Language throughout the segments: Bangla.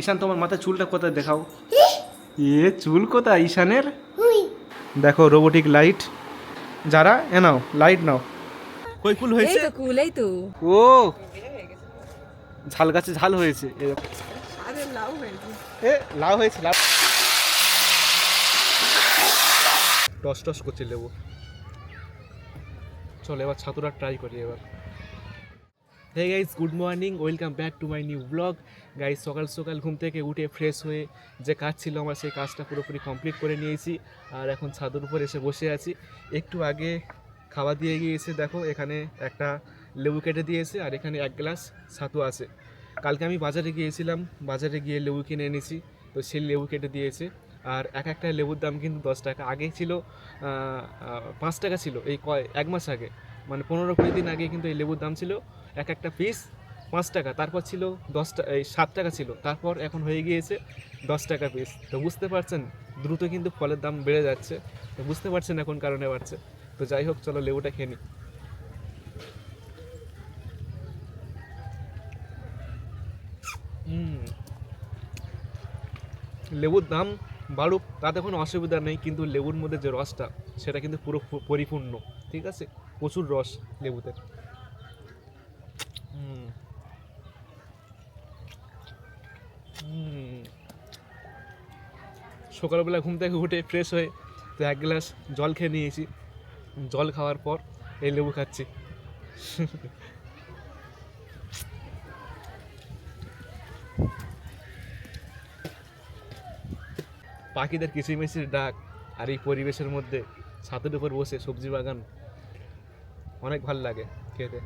ঈশান তোমার মাথায় চুলটা কোথায় দেখাও? এ চুল কোথায় ঈশানের? দেখো রোবোটিক লাইট যারা এ নাও লাইট নাও। কই ফুল এই তো কুল এই তো। ও! ঝাল গাছে ঝাল হয়েছে এ দেখো। আরে লাউ হয়েছে। এ লাউ হয়েছে লাউ। টস টস করছে লেবু। চলো এবার ছাতুরা ট্রাই করি এবার। Hey guys good morning welcome back to my new blog guys সকাল সকাল ঘুম থেকে উঠে ফ্রেশ হয়ে যে কাজ ছিল আমার, সেই কাজটা পুরোপুরি কমপ্লিট করে নিয়েছি। আর এখন ছাদের উপর এসে বসে আছি। একটু আগে খাওয়া দিয়ে গিয়েছে, দেখো, এখানে একটা লেবু কেটে দিয়েছে আর এখানে এক গ্লাস ছাতু আছে। কালকে আমি বাজারে গিয়েছিলাম, বাজারে গিয়ে লেবু কিনে এনেছি, তো সেই লেবু কেটে দিয়েছে। আর এক একটা লেবুর দাম কিন্তু দশ টাকা। আগে ছিল পাঁচ টাকা ছিল, এই কয়, এক মাস আগে। মানে পনেরো কুড়ি দিন আগে কিন্তু এই লেবুর দাম ছিল এক একটা পিস পাঁচ টাকা। তারপর ছিল দশটা এই সাত টাকা ছিল। তারপর এখন হয়ে গিয়েছে দশ টাকা পিস তো বুঝতে পারছেন, দ্রুত কিন্তু ফলের দাম বেড়ে যাচ্ছে। তো বুঝতে পারছেন এখন কারণে বাড়ছে। তো যাই হোক, চলো লেবুটা খেয়ে নিই লেবুর দাম বাড়ুক, তাতে কোনো অসুবিধা নেই। কিন্তু লেবুর মধ্যে যে রসটা, সেটা কিন্তু পুরো পরিপূর্ণ। ঠিক আছে? প্রচুর রস লেবুতে হুম। হুম। সকালবেলা ঘুম থেকে উঠে ফ্রেশ হয়ে তো এক গ্লাস জল খেয়ে নিয়েছি। জল খাওয়ার পর এই লেবু খাচ্ছি। পাখিদের কিচিমিচির ডাক আর এই পরিবেশের মধ্যে ছাদের উপর বসে সবজি বাগান অনেক ভালো লাগে খেতে।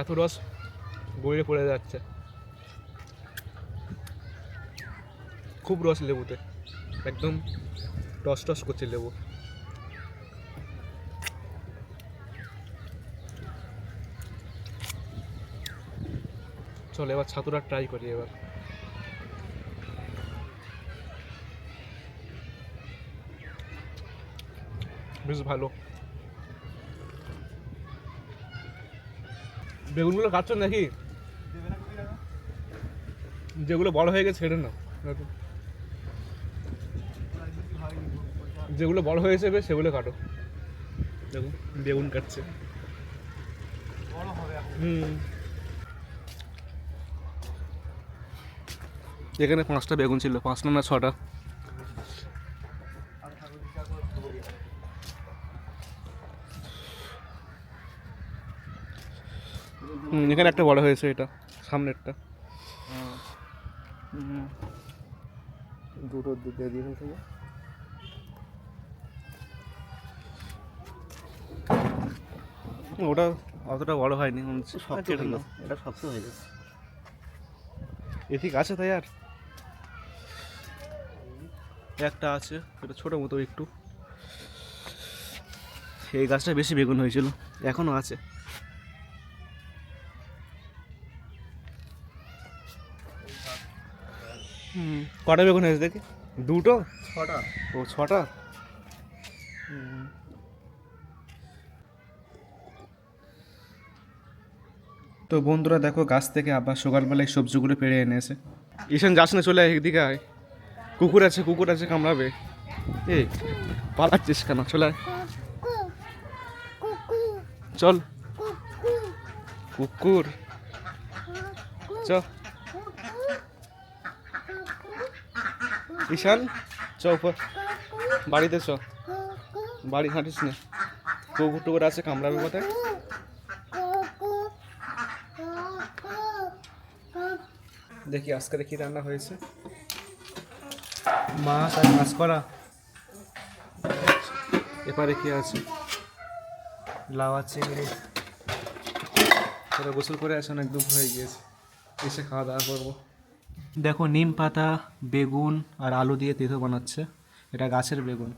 এত রস বইয়ে পড়ে যাচ্ছে। খুব রস লেবুতে। একদম টস টস করছে লেবু। চলো এবার ছাতুরা ট্রাই করি এবার। বেশ ভালো। বেগুনগুলো কাটছো নাকি? যেগুলো বড় হয়ে গেছে ছেড়ে নাও কাটো। যেগুলো বড় হয়েছে বেশ সেগুলো কাটো। দেখো বেগুন কাটছে। হুম। এখানে পাঁচটা বেগুন ছিল পাঁচটা না ছটা। হুম এখানে একটা বড় হয়েছে এটা সামনেরটা। হুম। দুটো দিয়ে দিয়ে ওটা অতটা বড় হয়নি। শক্ত। গেছে এটা শক্ত হয়ে গেছে। এদিক আছে তাই আর? একটা আছে এটা ছোটো মতো একটু। এই গাছটা বেশি বেগুন হয়েছিল এখনও আছে। হুম। কটা বেগুন হয়েছে দেখি? দুটো? ছটা। ও ছটা? হুম। তো বন্ধুরা দেখো, গাছ থেকে আবার সকালবেলায় সবজিগুলো পেড়ে এনেছে। ঈশান, যাস না, চলে এদিকে আয়। কুকুর আছে কুকুর আছে, কামড়াবে। এই পালাচ্ছিস কেন? চলে চল। কুকুর। চ। ঈশান, চ বাড়িতে চ। বাড়ি হাঁটিস না। কুকুর টুকুর আছে, কামড়াবে কোথায় দেখি, আজকে কি রান্না হয়েছে। মাছ আর মাছ করা। এপারে কি আছে? লাউ আছে তোরা গোসল করে আসে, অনেক হয়ে গিয়েছে। এসে খাওয়া দাওয়া করব। দেখো, নিম পাতা, বেগুন আর আলু দিয়ে তেতো বানাচ্ছে। এটা গাছের বেগুন।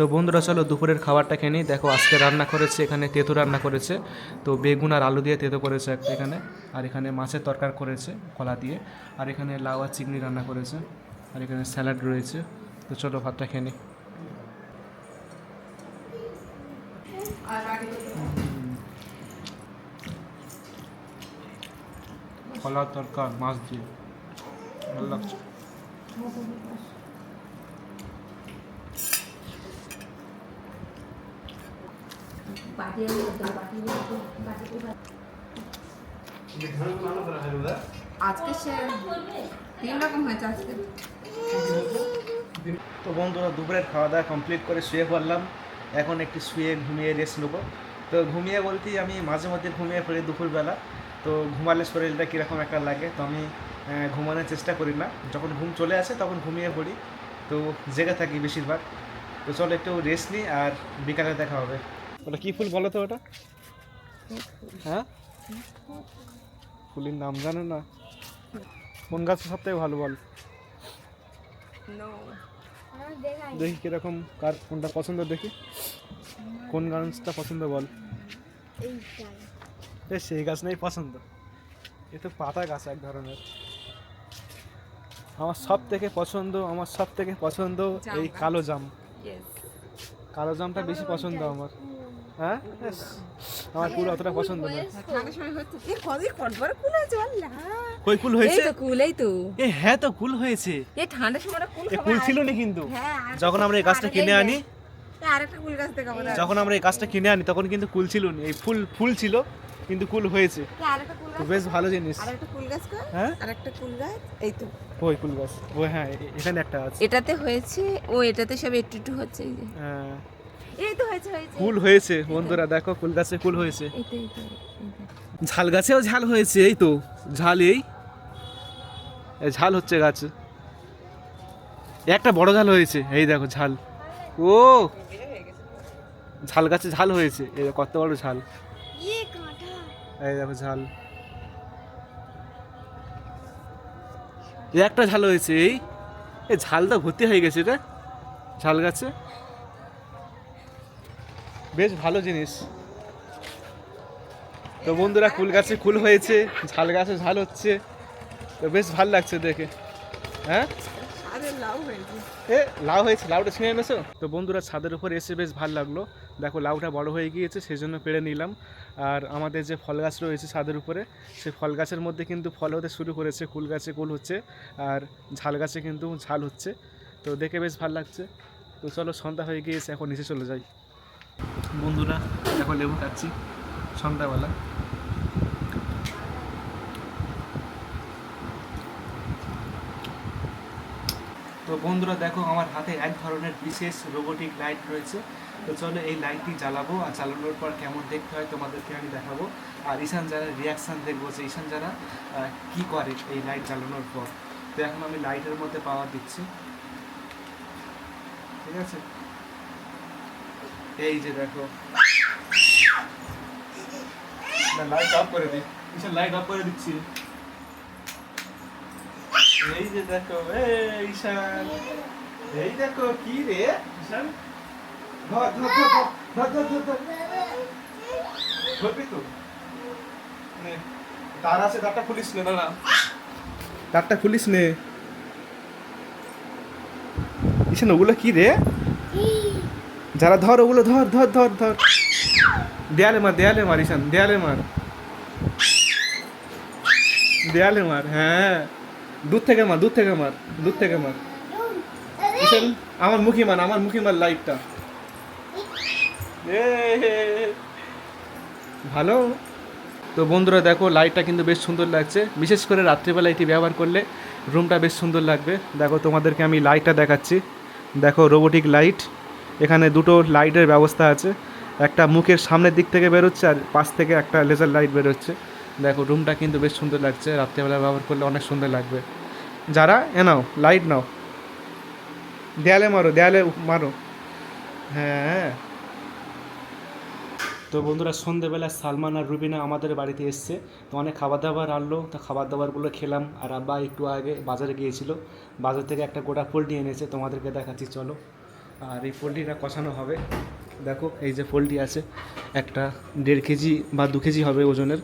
তো বন্ধুরা, চলো দুপুরের খাবারটা খেয়ে নিই। দেখো, আজকে রান্না করেছে, এখানে তেতো রান্না করেছে। তো বেগুন আর আলু দিয়ে তেতো করেছে একটা এখানে। আর এখানে মাছের তরকার করেছে, কলা দিয়ে। আর এখানে লাউ আর চিংড়ি রান্না করেছে। আর এখানে স্যালাড রয়েছে। তো চলো, ভাতটা খেয়ে নিই। কলার তরকার মাছ দিয়ে। ভালো লাগছে। তো বন্ধুরা, দুপুরের খাওয়া দাওয়া কমপ্লিট করে শুয়ে পড়লাম। এখন একটু শুয়ে ঘুমিয়ে রেস্ট নেব। তো ঘুমিয়ে বলতেই আমি মাঝে মধ্যে ঘুমিয়ে পড়ি দুপুরবেলা। তো ঘুমালে শরীরটা কীরকম একটা লাগে, তো আমি ঘুমানোর চেষ্টা করি না। যখন ঘুম চলে আসে তখন ঘুমিয়ে পড়ি। তো জেগে থাকি বেশিরভাগ। তো চলো একটু রেস্ট নিই আর বিকালে দেখা হবে। ওটা কী ফুল বলো তো ওটা? হ্যাঁ? ফুলের নাম জানো না? কোন গাছ সব থেকে ভালো বল? দেখি কীরকম কার কোনটা পছন্দ দেখি। কোন গাছটা পছন্দ বল? সেই গাছ নাই পছন্দ। এ তো পাতা গাছ এক ধরনের। আমার সব থেকে পছন্দ আমার সব থেকে পছন্দ এই কালো জাম। কালো জামটা বেশি পছন্দ আমার। হ্যাঁ? আমার কুল অতটা পছন্দ না। কুল কই কুল এই হয়েছে তো। এ হ্যাঁ তো কুল হয়েছে। এই ঠান্ডার সময় কুল কুল ছিল না কিন্তু। হ্যাঁ যখন আমরা এই গাছটা কিনে আনি যখন আমরা এই গাছটা কিনে আনি তখন কিন্তু কুল ছিল না। এই ফুল ফুল ছিল কিন্তু কুল হয়েছে। বেশ ভালো জিনিস। আরেকটা কুল গাছ হ্যাঁ? আরেকটা কুল গাছ। এই তো। ওই কুল গাছ। ও হ্যাঁ এখানে একটা আছে। এটাতে হয়েছে ও এটাতে সব একটু একটু হচ্ছে এই যে। হ্যাঁ, এই তো হয়েছে হয়েছে। কুল হয়েছে বন্ধুরা দেখো কুল গাছে কুল হয়েছে। তো তো তো। ঝাল গাছেও ঝাল হয়েছে এই তো ঝাল এই। ঝাল হচ্ছে গাছ। একটা বড় ঝাল হয়েছে এই দেখো ঝাল। ও! ঝাল গাছে ঝাল হয়েছে এই কত বড় ঝাল। এই দেখো ঝাল। একটা ঝাল হয়েছে এই। এই ঝালটা ভর্তি হয়ে গেছে রে ঝাল গাছে। বেশ ভালো জিনিস। তো বন্ধুরা কুল গাছে কুল হয়েছে ঝাল গাছে ঝাল হচ্ছে। তো বেশ ভালো লাগছে দেখে। হ্যাঁ? আরে লাউ হয়েছে। এ লাউ হয়েছে লাউটা ছিঁড়ে এনেছো? তো বন্ধুরা ছাদের উপর এসে বেশ ভালো লাগল। দেখো লাউটা বড় হয়ে গিয়েছে সেই জন্য পেড়ে নিলাম। আর আমাদের যে ফল গাছ রয়েছে ছাদের উপরে সেই ফল গাছের মধ্যে কিন্তু ফল হতে শুরু করেছে কুল গাছে কুল হচ্ছে আর ঝাল গাছে কিন্তু ঝাল হচ্ছে। তো দেখে বেশ ভালো লাগছে। তো চলো সন্ধ্যা হয়ে গিয়েছে এখন নিচে চলে যাই। বন্ধুরা, এখন লেবু খাচ্ছি সন্ধ্যাবেলা। তো বন্ধুরা, দেখো আমার হাতে এক ধরনের বিশেষ রোবোটিক লাইট রয়েছে। তো চলো এই লাইটটি জ্বালাবো, আর চালানোর পর কেমন দেখতে হয় তোমাদেরকে আমি দেখাবো। আর ঈশান যারা রিয়াকশান দেখব যে ঈশান যারা কী করে এই লাইট জ্বালানোর পর। তো এখন আমি লাইটের মধ্যে পাওয়ার দিচ্ছি। ঠিক আছে? এই যে দেখো। না লাইট অফ করে দিই। ঈশান লাইট অফ করে দিচ্ছি? এই যে দেখো এই ঈশান। এই দেখো কি রে? ঈশান? ধর ধর ধর ধর ধর ধর ধর ধরবি তো? নে, তার আছে তারটা খুলিস নে দাঁড়া। তারটা খুলিস নে। ঈশান ওগুলো কি রে? যারা ধর ওগুলো ধর ধর ধর ধর। দেয়ালে মার দেয়ালে মার, ঈশান, দেয়ালে মার। দেয়ালে মার হ্যাঁ। দূর থেকে মার, দূর থেকে মার, দূর থেকে মার। ঈশান, আমার মুখি মার, আমার মুখি মার লাইটটা। ভালো। তো বন্ধুরা দেখো, লাইটটা কিন্তু বেশ সুন্দর লাগছে। বিশেষ করে রাত্রিবেলা এটি ব্যবহার করলে রুমটা বেশ সুন্দর লাগবে। দেখো তোমাদেরকে আমি লাইটটা দেখাচ্ছি। দেখো রোবোটিক লাইট এখানে দুটো লাইটের ব্যবস্থা আছে। একটা মুখের সামনের দিক থেকে বেরোচ্ছে আর পাশ থেকে একটা লেজার লাইট বেরোচ্ছে। দেখো রুমটা কিন্তু বেশ সুন্দর লাগছে। রাত্রিবেলা ব্যবহার করলে অনেক সুন্দর লাগবে। যারা, এ নাও লাইট নাও। দেয়ালে মারো দেয়ালে মারো। হ্যাঁ। তো বন্ধুরা, সন্ধেবেলা সালমান আর রুবিনা আমাদের বাড়িতে এসছে। তো অনেক খাবার দাবার আনলো। তো খাবার দাবারগুলো খেলাম। আর আব্বা একটু আগে বাজারে গিয়েছিল। বাজার থেকে একটা গোটা পোলট্রি এনেছে। তোমাদেরকে দেখাচ্ছি, চলো। আর এই পোলট্রিটা কষানো হবে। দেখো এই যে পোলট্রি আছে একটা দেড় কেজি বা দু কেজি হবে ওজনের।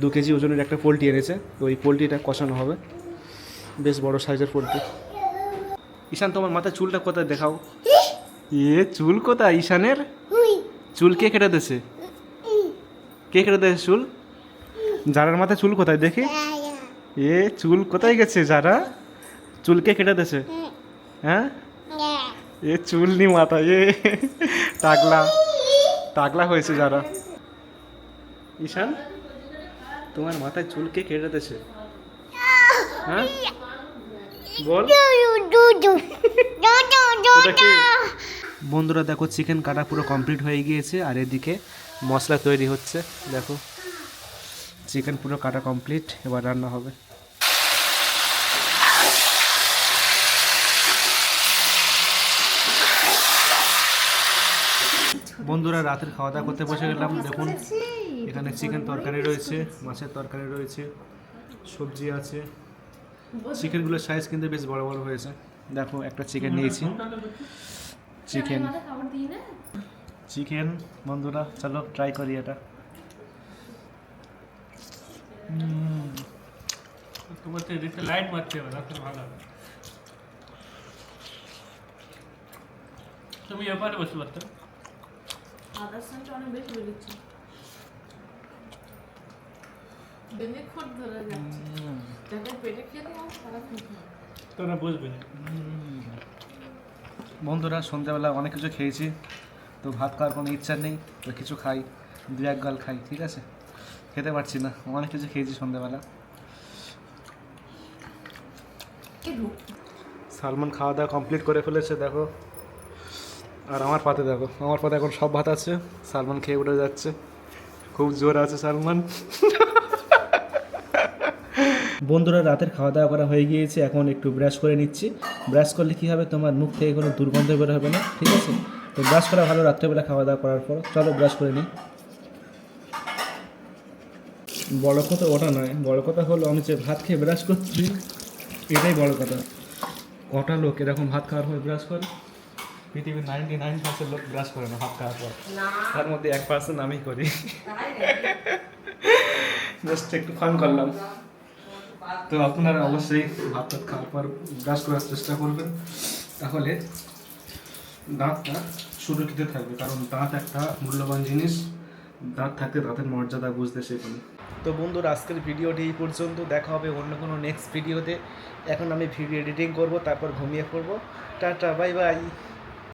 দু কেজি ওজনের একটা পোলট্রি এনেছে তো এই পোলট্রিটা কষানো হবে। বেশ বড় সাইজের পোলট্রি। ঈশান তোমার মাথায় চুলটা কোথায় দেখাও? এ চুল কোথায় ঈশানের? চুল কে কেটে দিয়েছে? কে কেটে দিয়েছে চুল? যারার মাথায় চুল কোথায়? দেখি। এ চুল কোথায় গেছে যারা চুল কে কেটে দিয়েছে? হ্যাঁ? এ চুল নি মাথা, এ টাকলা টাকলা হয়েছে যারা। ঈশান, তোমার মাথায় চুল কে কেটে দিয়েছে হ্যাঁ? বল? বন্ধুরা, দেখো, চিকেন কাটা পুরো কমপ্লিট হয়ে গিয়েছে, আর এদিকে মশলা তৈরি হচ্ছে। দেখো, চিকেন পুরো কাটা কমপ্লিট এবার রান্না হবে। বন্ধুরা রাতের খাওয়া দাওয়া করতে বসে গেলাম, দেখুন, এখানে চিকেন তরকারি রয়েছে, মাছের তরকারি রয়েছে, সবজি আছে। চিকেনগুলোর সাইজ কিন্তু বেশ বড় বড় হয়েছে। দেখো, একটা চিকেন নিয়েছি। চিকেন চিকেন বন্ধুরা, চলো ট্রাই করি এটা। লাইট মারতে হবে ভালো হবে। তুমি এবারে বসে পারতো আদার সঙ্গে অনেক বেশি বেরোচ্ছে বেনে খোট ধরে যাচ্ছে। যাদের পেটে খেতে তারা তোরা বুঝবে বন্ধুরা সন্ধ্যাবেলা অনেক কিছু খেয়েছি তো ভাত খাওয়ার কোনো ইচ্ছা নেই তো কিছু খাই দু এক গাল খাই ঠিক আছে? খেতে পারছি না অনেক কিছু খেয়েছি সন্ধ্যাবেলা। সালমান খাওয়া দাওয়া কমপ্লিট করে ফেলেছে দেখো। আর আমার পাতে দেখো, আমার পাতে এখন সব ভাত আছে, সালমান খেয়ে উঠে যাচ্ছে। খুব জোর আছে সালমান। বন্ধুরা, রাতের খাওয়া দাওয়া করা হয়ে গিয়েছে, এখন একটু ব্রাশ করে নিচ্ছি। ব্রাশ করলে কী হবে? তোমার মুখ থেকে কোনো দুর্গন্ধ বের হবে না, ঠিক আছে? তো ব্রাশ করা ভালো, রাত্রেবেলা খাওয়া দাওয়া করার পর, চলো ব্রাশ করে নিই। বড় কথা ওটা নয় বড় কথা হলো আমি যে ভাত খেয়ে ব্রাশ করছি, এটাই বড় কথা কটা লোক এরকম ভাত খাওয়ার পর ব্রাশ করে? পৃথিবীর নাইনটি নাইন পার্সেন্ট লোক ব্রাশ করে না ভাত খাওয়ার পর তার মধ্যে এক পার্সেন্ট আমি করি। জাস্ট একটু ফান করলাম। তো আপনারা অবশ্যই ভাত টাত খাওয়ার পর ব্রাশ করার চেষ্টা করবেন। তাহলে দাঁতটা সুরক্ষিত থাকবে কারণ দাঁত একটা মূল্যবান জিনিস। দাঁত থাকতে দাঁতের মর্যাদা বুঝতে শেখুন। তো বন্ধুরা আজকের ভিডিওটি এই পর্যন্ত। দেখা হবে অন্য কোনো নেক্সট ভিডিওতে এখন আমি ভিডিও এডিটিং করব তারপর ঘুমিয়ে পড়ব। Tata bye bye